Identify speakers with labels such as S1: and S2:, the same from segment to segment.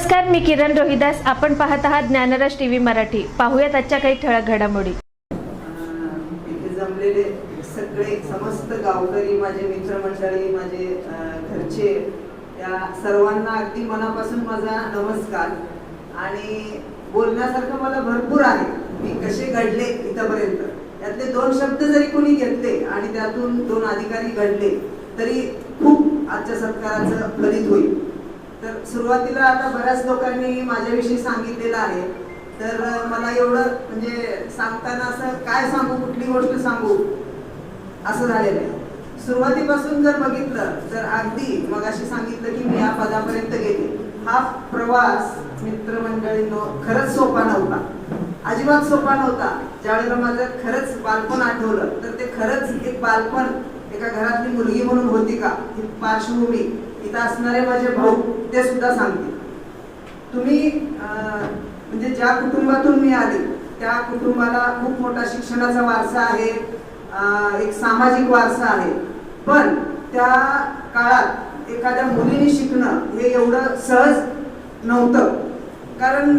S1: नमस्कार मी किरण रोहिदास. आपण पाहत आहात ज्ञानराज टीव्ही मराठी. पाहूयात आजच्या काही ठळक घडामोडी.
S2: इथे जमलेले सगळे समस्त गावकरी माझे मित्रमंडळी माझे घरचे या सर्वांना अगदी मनापासून माझा नमस्कार. आणि बोलण्यासारखं मला भरपूर आहे. मी कसे घडले इथपर्यंत? त्यातले दोन शब्द जरी कोणी घेतले आणि त्यातून दोन अधिकारी घडले तरी खूप आजच्या सत्काराचं फलित होईल. तर सुरुवातीला आता बऱ्याच लोकांनी माझ्याविषयी सांगितलेलं आहे. तर मला एवढं म्हणजे सांगताना असं काय सांगू कुठली गोष्ट सांगू असं झालेलं आहे. सुरुवातीपासून जर बघितलं तर अगदी मग अशी सांगितलं की मी या पदापर्यंत गेले. हा प्रवास मित्रमंडळींनो खरंच सोपा नव्हता. अजिबात सोपा नव्हता. ज्यावेळेला माझं खरंच बालपण आठवलं तर ते खरंच एक बालपण एका घरातली मुलगी म्हणून होती का? ही पार्श्वभूमी. इथं असणारे माझे भाऊ ते सुद्धा सांगतील. तुम्ही म्हणजे ज्या कुटुंबातून मी आले त्या कुटुंबाला खूप मोठा शिक्षणाचा वारसा आहे एक सामाजिक वारसा आहे. पण त्या काळात एखाद्या मुलीने शिकणं हे एवढं सहज नव्हतं. कारण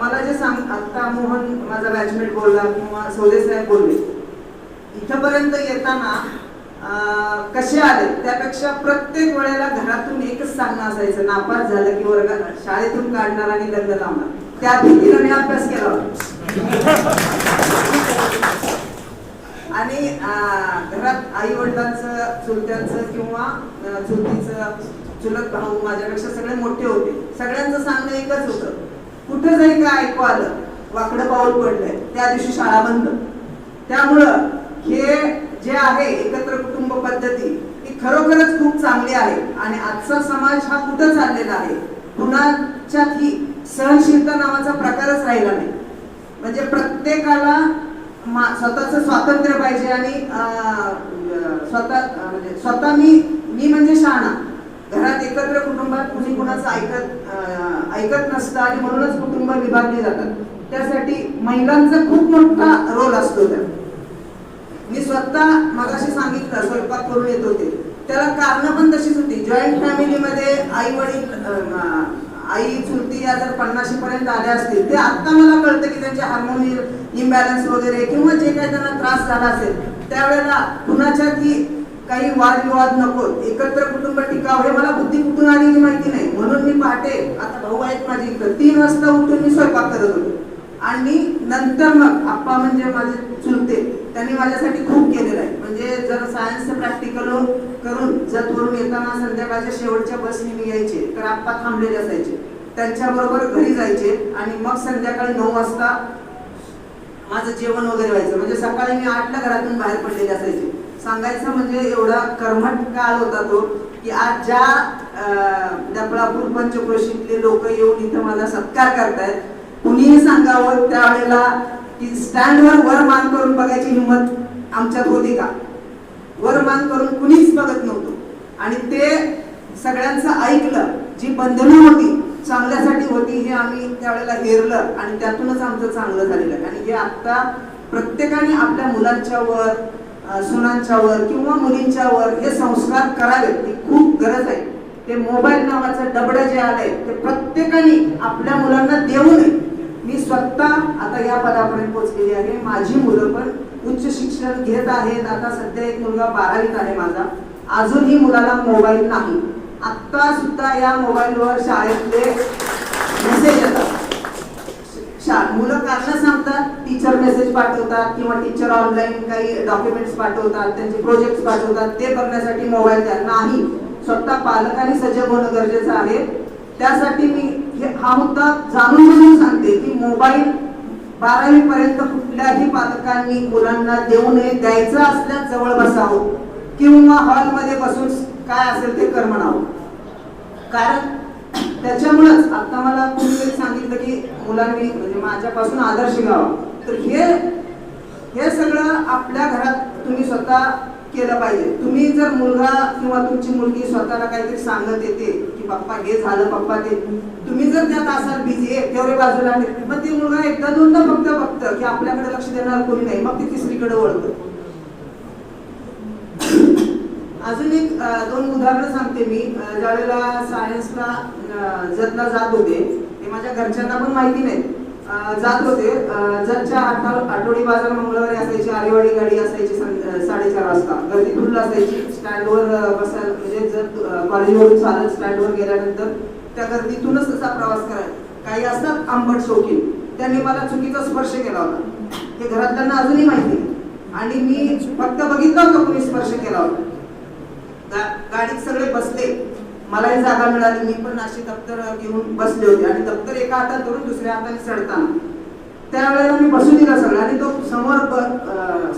S2: मला जे सांग आत्ता मोहन माझा बॅचमेट बोलला किंवा सौदे साहेब बोलले इथंपर्यंत येताना कसे आले? त्यापेक्षा प्रत्येक वेळेला घरातून एकच सांगणं असायचं नापास झालं की वर्ग शाळेतून काढणार आणि लग्न लावणार. त्या भीतीनं मी अभ्यास केला? होता आणि घरात आई वडिलांचं चुलत्यांचं किंवा चुलतीचं चुलत भाऊ माझ्यापेक्षा सगळे मोठे होते. सगळ्यांचं सांगणं एकच होतं. कुठं जरी काय ऐकू आलं? वाकडं पाऊल पडलंय. त्या दिवशी शाळा बंद. त्यामुळं हे जे आहे एकत्र कुटुंब पद्धती ही खरोखरच खूप चांगली आहे. आणि आजचा समाज हा कुठं चाललेला आहे? कुणाच्यात ही सहनशीलता नावाचा प्रकारच राहिला नाही. म्हणजे प्रत्येकाला मा- स्वतःचं स्वातंत्र्य पाहिजे आणि स्वतः म्हणजे स्वतः मी मी म्हणजे शहाणा. घरात एकत्र कुटुंबात कुणी कुणाचं ऐकत ऐकत नसतं आणि म्हणूनच कुटुंब विभागली जातात. त्यासाठी महिलांचा खूप मोठा रोल असतो त्यात. मी स्वतः मगाशी सांगितलं स्वयंपाक करून येत होते. त्याला कारण पण तशीच होती. जॉईंट फॅमिलीमध्ये आई वडील आई चुलती या जर पन्नाशी पर्यंत आल्या असतील ते आता मला कळतं की त्यांचे हार्मोनी इम्बॅलन्स वगैरे किंवा जे काही त्यांना त्रास झाला असेल त्यावेळेला कुणाच्या की काही वादविवाद नको एकत्र कुटुंब टिकाव हे मला बुद्धी कुठून आलेली माहिती नाही. म्हणून मी पहाटे आता भाऊ आहेत माझी इकडं तीन वाजता उठून मी स्वयंपाक करत होते. आणि नंतर मग आप्पा म्हणजे माझे चुलते त्यांनी माझ्यासाठी खूप केलेलं आहे. म्हणजे जर सायन्सचं प्रॅक्टिकल करून जर जतवरून येताना संध्याकाळच्या शेवटच्या बसने मी यायचे तर आप्पा थांबलेले असायचे. त्यांच्याबरोबर घरी जायचे आणि मग संध्याकाळी नऊ वाजता माझं जेवण वगैरे व्हायचं. म्हणजे सकाळी मी आठला घरातून बाहेर पडलेले असायचे. सांगायचं म्हणजे एवढा कर्मठ काळ होता तो की आज ज्या अं, पंचक्रोशीतले लोक येऊन इथं माझा सत्कार करतायत कुणीही सांगावं त्यावेळेला की स्टँडवर वर मान करून बघायची हिंमत आमच्यात होती का? वर मान करून कुणीच बघत नव्हतो. आणि ते सगळ्यांचं ऐकलं जी बंधनं होती चांगल्यासाठी होती हे आम्ही त्यावेळेला हेरलं आणि त्यातूनच आमचं चांगलं झालेलं. आणि हे आत्ता प्रत्येकाने आपल्या मुलांच्यावर सुनांच्यावर किंवा मुलींच्यावर हे संस्कार करावेत. ही खूप गरज आहे. ते मोबाईल नावाचं डबडं जे आलंय ते प्रत्येकाने आपल्या मुलांना देऊ नये. मी स्वतः आता या पदापर्यंत पोहोचलेली आहे. माझी मुलं पण उच्च शिक्षण घेत आहेत. आता सध्या एक मुलगा बारावीत आहे माझा. अजूनही मुलाला मोबाईल नाही. आत्ता सुद्धा या मोबाईलवर शाळेतले मेसेज येतात. शा मुलं कारण सांगतात? टीचर मेसेज पाठवतात किंवा टीचर ऑनलाईन काही डॉक्युमेंट्स पाठवतात त्यांचे प्रोजेक्ट पाठवतात ते बघण्यासाठी मोबाईल द्या नाही. स्वतः पालकांनी सजग होणं गरजेचं आहे. त्यासाठी मी म्हणजे हा मुद्दा जाणून म्हणून सांगते की मोबाईल बारावी पर्यंत कुठल्याही पालकांनी मुलांना देऊ नये द्यायचं असल्यास जवळ बसावं किंवा हॉलमध्ये बसून काय असेल ते कर म्हणावं. कारण त्याच्यामुळंच आता मला कुणीतरी सांगितलं की मुलांनी म्हणजे माझ्यापासून आदर्श घ्यावा. तर हे हे सगळं आपल्या घरात तुम्ही स्वतः केलं पाहिजे. तुम्ही जर मुलगा किंवा तुमची मुलगी स्वतःला काहीतरी सांगत येते पप्पा हे झालं पप्पा ते. तुम्ही जर त्यात असाल बिझी एकट्यावर बाजूला मग ते मुलगा एकदा दोनदा फक्त बघतं की आपल्याकडे लक्ष देणार कोणी नाही मग ते तिसरीकडे वळतं. अजून एक दोन उदाहरणं सांगते मी. ज्यावेळेला सायन्सला जतला जात होते ते माझ्या घरच्यांना पण माहिती नाही जात होते. ज्यांच्या आठवडी बाजार मंगळवारी असायची आरेवाडी गाडी असायची साडेचार वाजता. गर्दी फुल असायची. स्टँडवर बसायला म्हणजे जर कॉलेजवरून चालत स्टँडवर गेल्यानंतर त्या गर्दीतूनच तसा प्रवास करायचा काही असतात आंबट शौकीन. त्यांनी मला चुकीचा स्पर्श केला होता. हे घरातल्यांना अजूनही माहिती आणि मी फक्त बघितलं होतं कोणी स्पर्श केला होता. गाडीत सगळे बसले. मलाही जागा मिळाली. मी पण अशी दप्तर घेऊन बसले होते. आणि दप्तर एका हातात धरून दुसऱ्या हाताने चढताना. त्यावेळेला मी बसू दिला सगळं. आणि तो समोर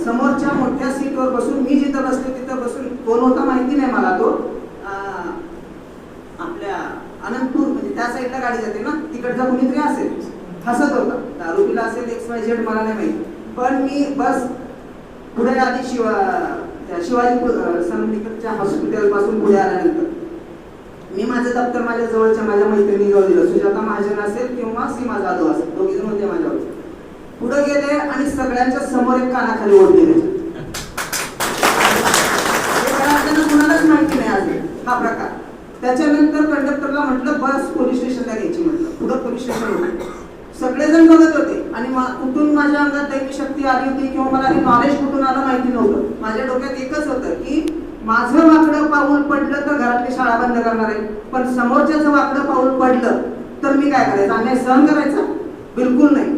S2: समोरच्या मोठ्या सीटवर बसून मी जिथं बसले तिथं बसून कोण होता माहिती नाही मला तो. आपल्या अनंतपूर म्हणजे त्या साईडला गाडी जाते ना? तिकडचा कुणीतरी असेल. हसत होता. दारू पिला असेल एक्स वाय झेड मला नाही माहिती. पण मी बस पुढे आधी शिवा शिवाजी पु- संगीतच्या हॉस्पिटलपासून पुढे आल्यानंतर. मी माझं दप्तर माझ्या जवळच्या माझ्या मैत्रिणीजवळ दिलं. सुजाता महाजन असेल किंवा सीमा जाधव असेल. दोघे जण होते माझ्यावर. पुढे गेले आणि सगळ्यांच्या समोर एक कानाखाली ओढ दिले कुणालाच माहिती नाही आज. हा प्रकार. त्याच्यानंतर कंडक्टरला म्हटलं बस पोलीस स्टेशनला घ्यायची म्हटलं. पुढं पोलीस स्टेशन होतं. सगळेजण बघत होते. आणि कुठून माझ्या अंगात दैवी शक्ती आली होती किंवा मला हे नॉलेज कुठून आलं माहिती नव्हतं. माझ्या डोक्यात एकच होतं की माझं वाकडं पाऊल पडलं तर घरातली शाळा बंद करणार आहे. पण समोरच्याचं वाकडं पाऊल पडलं तर मी काय करायचं? अन्याय सहन करायचा? बिलकुल नाही.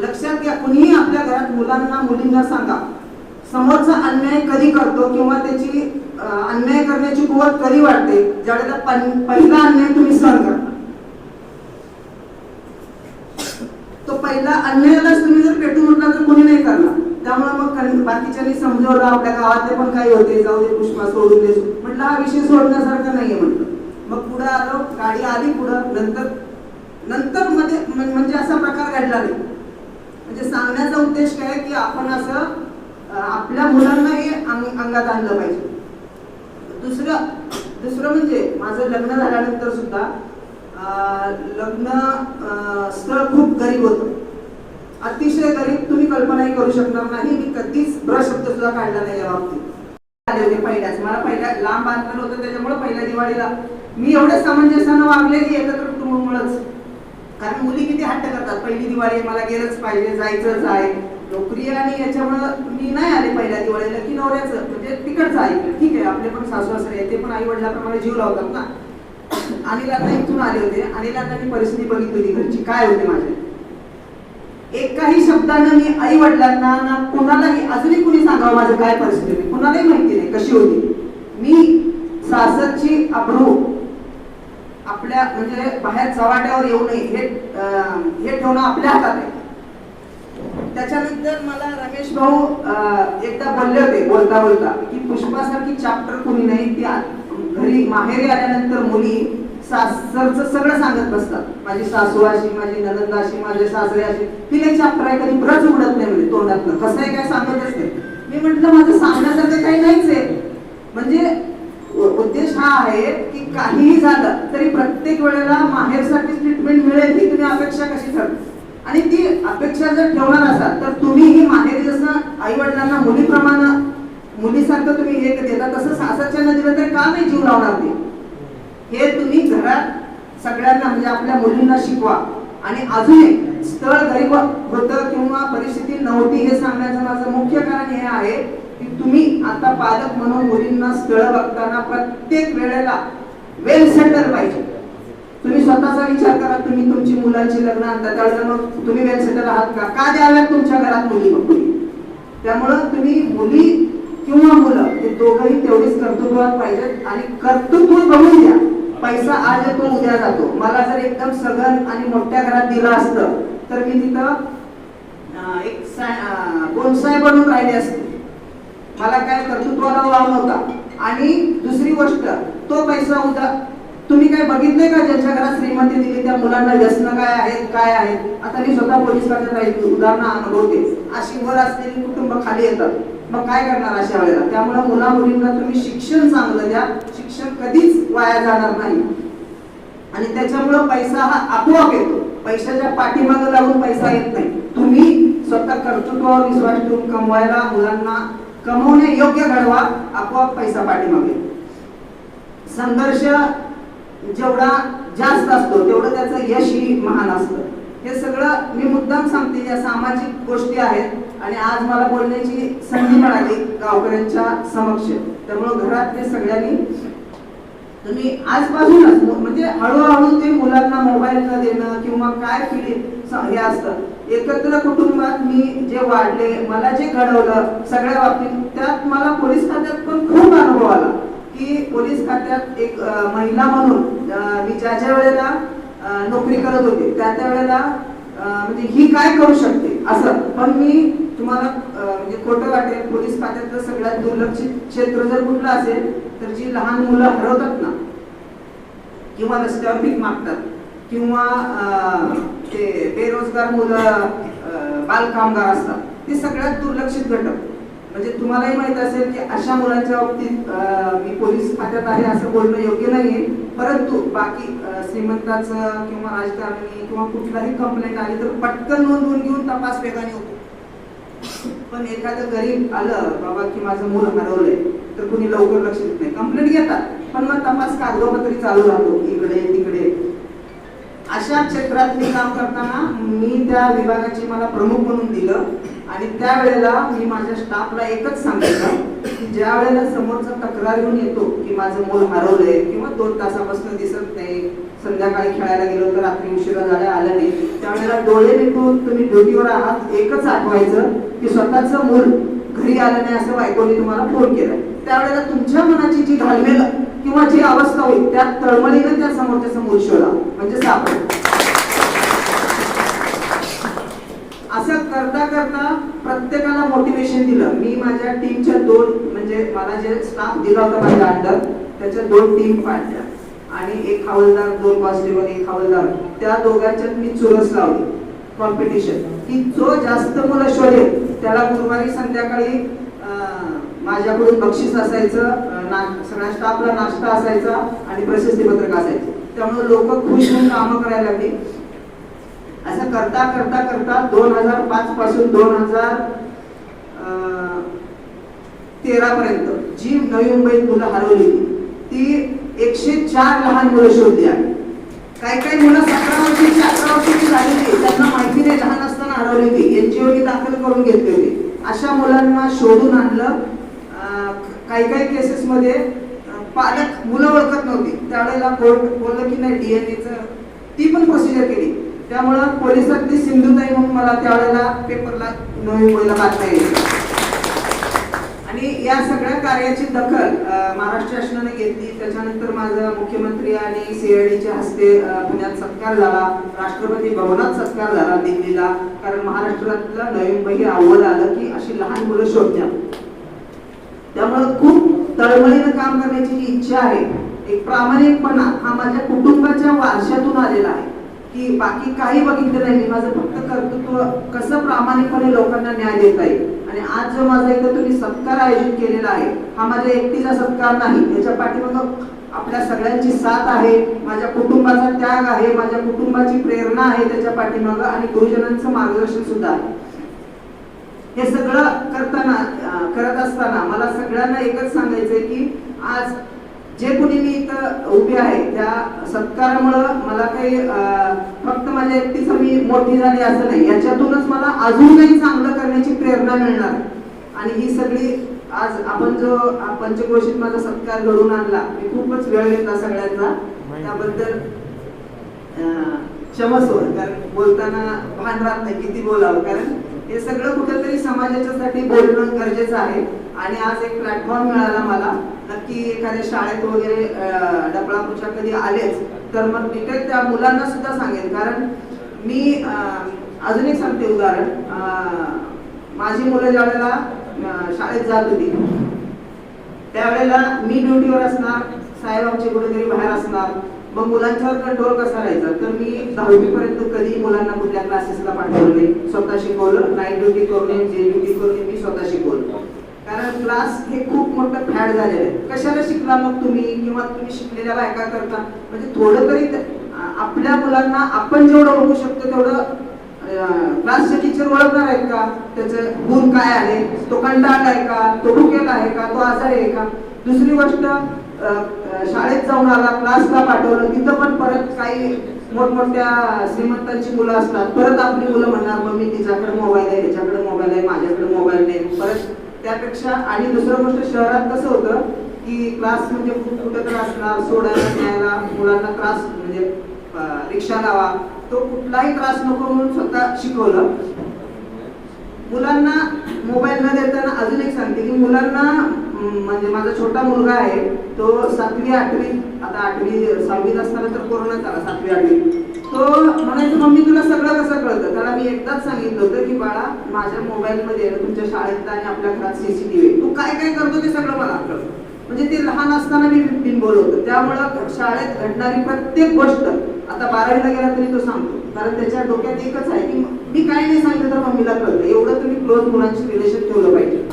S2: लक्षात घ्या कुणीही आपल्या घरात मुलांना मुलींना सांगा. समोरचा अन्याय कधी करतो किंवा त्याची अन्याय करण्याची कुवत कधी वाटते ज्यावेळेला पहिला अन्याय तुम्ही सहन करता. तो पहिला अन्यायालाच तुम्ही जर पेटून उठला तर कोणी नाही करणार. त्यामुळे मग बाकीच्यांनी समजवलं आपल्या गावातले पण काही होते जाऊ दे पुष्पा सोडून दे. म्हटलं हा विषय सोडण्यासारखा नाहीये म्हटलं. मग पुढं आलो गाडी आली पुढं नंतर नंतर मध्ये म्हणजे असा प्रकार घडला नाही. म्हणजे सांगण्याचा उद्देश काय की आपण असं आपल्या मुलांना हे अंगात आणलं पाहिजे. दुसरं दुसरं म्हणजे माझं लग्न झाल्यानंतर सुद्धा लग्न स्थळ खूप गरीब होतं. अतिशय गरीब तुम्ही कल्पनाही करू शकणार नाही मी कधीच ब्रश शब्द सुद्धा काढला नाही या बाबतीत. आले होते पहिल्याच. मला पहिल्या लांब बांधलेलं होतं त्याच्यामुळे पहिल्या दिवाळीला मी एवढ्या सामंजस्यानं वागले की एकत्र कुटुंबामुळेच. कारण मुली किती हट्ट करतात. पहिली दिवाळी मला गेलंच पाहिजे जायचंच आहे नोकरी आणि याच्यामुळं मी नाही आले पहिल्या दिवाळीला की नवऱ्याचं. म्हणजे तिकडचं आहे ठीक आहे आपले पण सासू सासरे आहे ते पण आई वडिलांप्रमाणे जीव लावतात ना. अनिलांना इथून आले होते. अनिलांना मी परिस्थिती बघितली होती घरची. काय होते माझे? एकाही शब्दानं मी आई वडिलांना ना कोणालाही अजूनही कुणी सांगावं माझं काय परिस्थिती कोणालाही कुणालाही माहिती नाही कशी होती? मी सासरची अब्रू आपल्या म्हणजे बाहेर चव्हाट्यावर येऊ नये हे हे ठेवणं आपल्या हातात आहे. त्याच्यानंतर मला रमेश भाऊ एकदा बोलले होते बोलता बोलता की पुष्पासारखी चाप्टर कुणी नाही ती घरी माहेरी आल्यानंतर मुली सासरचं सगळं सांगत बसतात. माझी सासू अशी माझी ननंद अशी माझे सासरे अशी. तिने चाप्टर आहे कधी ब्रज उडत नाही म्हणजे तोंडातलं कसं आहे काय सांगतच असते. मी म्हटलं माझं सांगण्यासारखं काही नाहीच आहे. म्हणजे उद्देश हा आहे की काहीही झालं तरी प्रत्येक वेळेला माहेरसाठी ट्रीटमेंट मिळेल ही तुम्ही अपेक्षा कशी ठरते आणि ती अपेक्षा जर ठेवणार असाल तर तुम्ही ही माहेरी जसं आई वडिलांना मुलीप्रमाणे मुलीसारखं तुम्ही हे देता तसं सासरच्या नदीला तर का नाही जीव लावणार ते? हे तुम्ही घरात सगळ्यांना म्हणजे आपल्या मुलींना शिकवा. आणि अजून एक स्थळ गरीब होतं किंवा परिस्थिती नव्हती हे सांगण्याचं माझं मुख्य कारण हे आहे की तुम्ही आता पालक म्हणून मुलींना स्थळ बघताना प्रत्येक वेळेला वेल सेटल पाहिजे. तुम्ही स्वतःचा विचार करा तुम्ही तुमची मुलांची लग्न आणता त्यावेळेला मग तुम्ही वेल सेटल आहात का? का द्याव्यात तुमच्या घरात मुली मुली त्यामुळं तुम्ही मुली किंवा मुलं हे दोघंही तेवढीच कर्तृत्वात पाहिजेत आणि कर्तृत्व बघून द्या पैसा आज येतो उद्या जातो. मला जर एकदम सघन आणि मोठ्या घरात दिलं असतं तर मी तिथं एक सा- बनून राहिले असते. मला काय कर्तृत्वाला वाव नव्हता. आणि दुसरी गोष्ट तो पैसा उद्या तुम्ही काय बघितलंय का ज्यांच्या घरात श्रीमंती दिली त्या मुलांना व्यसन काय आहेत काय आहेत? आता मी स्वतः पोलीस खात्यात राहील उदाहरणं अनुभवते. अशी वर असलेली कुटुंब खाली येतात. मग काय करणार अशा वेळेला? त्यामुळे मुला मुलींना तुम्ही शिक्षण चांगलं द्या. शिक्षण कधीच वाया जाणार नाही. आणि त्याच्यामुळं पैसा हा आपोआप येतो. पैशाच्या पाठीमागे लागून पैसा येत नाही. तुम्ही स्वतः कर्तृत्वावर विश्वास ठेवून कमवायला मुलांना कमवणे योग्य घडवा आपोआप पैसा पाठीमागे येतो. संघर्ष जेवढा जास्त असतो तेवढं त्याचं यशही महान असतं. हे सगळं मी मुद्दाम सांगते या सामाजिक गोष्टी आहेत. आणि आज मला बोलण्याची संधी मिळाली गावकऱ्यांच्या समक्ष. त्यामुळं ते सगळ्यांनी तुम्ही आजपासूनच म्हणजे हळूहळू ते मुलांना मोबाईल न देणं किंवा काय पिढी हे असतं. एकत्र कुटुंबात मी जे वाढले मला जे घडवलं सगळ्या बाबतीत त्यात मला पोलीस खात्यात पण खूप अनुभव आला की पोलीस खात्यात एक महिला म्हणून मी ज्या ज्या वेळेला नोकरी करत होते त्या त्या वेळेला म्हणजे ही काय करू शकते? असं पण मी तुम्हाला म्हणजे खोटं वाटेल पोलीस खात्यातलं सगळ्यात दुर्लक्षित क्षेत्र जर कुठलं असेल तर जी लहान मुलं हरवतात ना किंवा रस्त्यावर भीक मागतात किंवा ते बेरोजगार मुलं बालकामगार असतात ते सगळ्यात दुर्लक्षित घटक. म्हणजे तुम्हालाही माहीत असेल की अशा मुलांच्या बाबतीत मी खात्यात आहे असं बोलणं योग्य नाहीये. परंतु बाकी श्रीमंताच श्रीमंताचं किंवा राजकारणी किंवा कुठलाही कंप्लेंट आली तर पटकन नोंदवून घेऊन तपास वेगाने होतो. पण एखादं गरीब आलं बाबा की माझं मूल हरवलंय तर कुणी लवकर लक्ष देत नाही. कंप्लेंट घेतात पण मग तपास कागदोपत्री चालू राहतो इकडे तिकडे. अशा क्षेत्रात मी काम करताना मी त्या विभागाची मला प्रमुख म्हणून दिलं. आणि त्यावेळेला मी माझ्या स्टाफला एकच सांगितलं की ज्या वेळेला समोरचा तक्रार घेऊन येतो की माझं मूल हरवलंय किंवा दोन तासापासून दिसत नाही संध्याकाळी खेळायला गेलो तर रात्री उशिरा झाला आलं नाही त्यावेळेला डोळे निघून तुम्ही ड्युटीवर आहात एकच आठवायचं की स्वतःचं मूल घरी आलं नाही असं बायकोने तुम्हाला फोन केलाय त्यावेळेला तुमच्या मनाची जी घालमेल किंवा जी अवस्था होईल त्या तळमळीनं त्या समोरच्या समोर शोधा म्हणजे सापडेल. करता करता प्रत्येकाला मोटिवेशन दिलं. मी माझ्या टीमच्या दोन म्हणजे मला जे स्टाफ दिला होता माझ्या अंडर त्याच्या दोन टीम पाडल्या. आणि एक हवालदार दोन कॉन्स्टेबल एक हवालदार. त्या दोघांच्यात मी चुरस लावली. कॉम्पिटिशन की जो जास्त मुलं शोधेल त्याला गुरुवारी संध्याकाळी माझ्याकडून बक्षीस असायचं ना सगळ्या स्टाफला नाश्ता असायचा आणि प्रशस्ती असायचं. त्यामुळे लोक खुश होऊन कामं करायला लागली. असं करता करता करता दोन हजार पाच पासून दोन हजार तेरा पर्यंत जी नवी मुंबईत मुलं हरवली ती एकशे चार लहान मुलं शोधली आहे काही काही मुलं सतरा वर्षाची अठरा वर्षाची झाली होती त्यांना माहिती नाही लहान असताना हरवली होती एनजीओनी दाखल करून घेतली होती. अशा मुलांना शोधून आणलं. काही काही केसेसमध्ये पालक मुलं ओळखत नव्हती. त्यावेळेला कोर्ट बोललं की नाही डीएनएचं ती पण प्रोसिजर केली. त्यामुळं पोलिसातली सिंधुताई म्हणून मला त्यावेळेला पेपरला नवी बातम्या येईल. आणि या सगळ्या कार्याची दखल महाराष्ट्र शासनाने घेतली. त्याच्यानंतर माझा मुख्यमंत्री आणि सीआयडीच्या हस्ते पुण्यात सत्कार झाला. राष्ट्रपती भवनात सत्कार झाला दिल्लीला. कारण महाराष्ट्रातलं नोव्हेंबर हे अव्वल आलं की अशी लहान मुलं शोधल्या त्यामुळे खूप तळमळीनं काम करण्याची जी इच्छा आहे एक प्रामाणिकपणा हा माझ्या कुटुंबाच्या वारशातून आलेला आहे. की बाकी काही बघितलं नाही. मी माझं फक्त कर्तृत्व कसं प्रामाणिकपणे लोकांना न्याय देता येईल. आणि आज जो माझा इथं तुम्ही सत्कार आयोजित केलेला आहे हा माझ्या एकटीचा सत्कार नाही. याच्या पाठीमागं आपल्या सगळ्यांची साथ आहे माझ्या कुटुंबाचा त्याग आहे माझ्या कुटुंबाची प्रेरणा आहे त्याच्या पाठीमागं आणि गुरुजनांचं मार्गदर्शन सुद्धा आहे. हे सगळं करताना करत असताना मला सगळ्यांना एकच सांगायचंय की आज जे कोणी मी इथं उभे आहे त्या सत्कारामुळं मला काही फक्त माझ्या एकटीचं मी मोठी झाली असं नाही. याच्यातूनच मला अजून काही चांगलं करण्याची प्रेरणा मिळणार. आणि ही सगळी आज आपण जो पंचक्रोशीत माझा सत्कार घडून आणला मी खूपच वेळ घेतला सगळ्यांचा. त्याबद्दल क्षमस्व कारण बोलताना भान राहत नाही किती बोलावं कारण हे सगळं कुठेतरी समाजाच्यासाठी बोलणं गरजेचं आहे. आणि आज एक प्लॅटफॉर्म मिळाला मला. नक्की एखाद्या शाळेत वगैरे अं, कधी आलेच तर मग डिटेल त्या मुलांना सुद्धा सांगेन. कारण मी अं, अजून एक सांगते उदाहरण. माझी मुलं ज्या वेळेला शाळेत जात होती त्यावेळेला मी ड्युटीवर असणार साहेब आमचे कुठेतरी बाहेर असणार. मग मुलांच्यावर कंट्रोल कसा राहायचा तर मी दहावी पर्यंत कधी मुलांना कुठल्या क्लासेसला पाठवलं नाही. स्वतः शिकवलं नाईट ड्युटी करून जे ड्युटी करून मी स्वतः शिकवलं. कारण क्लास हे खूप मोठं फॅड झालेलं आहे. कशाला शिकला मग तुम्ही? किंवा तुम्ही शिकलेल्या बायका करता? म्हणजे थोडं तरी आपल्या मुलांना आपण जेवढं ओळखू शकतो तेवढं क्लासचे टीचर ओळखणार आहेत का? त्याचं गुण काय आहे? तो कंटाळा आहे का? तो भुकेला आहे का? तो आजार आहे का? दुसरी गोष्ट शाळेत जाऊन आला क्लासला पाठवलं. तिथं पण परत काही मोठमोठ्या श्रीमंतांची मुलं असतात. परत आपली मुलं म्हणणार मम्मी तिच्याकडे मोबाईल आहे ह्याच्याकडे मोबाईल आहे माझ्याकडे मोबाईल नाही. परत त्यापेक्षा आणि दुसरं गोष्ट शहरात कसं होतं की क्लास म्हणजे खूप कुठं तर असणार सोडायला न्यायला मुलांना त्रास म्हणजे रिक्षा लावा तो कुठलाही त्रास नको म्हणून स्वतः शिकवलं. मुलांना मोबाईल न देताना अजून एक सांगते की मुलांना म्हणजे माझा छोटा मुलगा आहे तो सातवी आठवी आता आठवी सहावीत असताना तर कोरोना झाला सातवी आठवी. तो म्हणायचं मम्मी तुला सगळं कसं कळतं? त्याला मी एकदाच सांगितलं होतं की बाळा माझ्या मोबाईलमध्ये तुमच्या शाळेत आणि आपल्या घरात सीसीटीव्ही तू काय काय करतो ते सगळं मला कळतं म्हणजे ते लहान असताना मी फिफ्टीन होतो त्यामुळं शाळेत घडणारी प्रत्येक गोष्ट आता बारावीला गेला तरी तो सांगतो. कारण त्याच्या डोक्यात एकच आहे की मी काय नाही सांगितलं तर मम्मीला कळतं. एवढं तुम्ही क्लोज मुलांशी रिलेशन ठेवलं पाहिजे.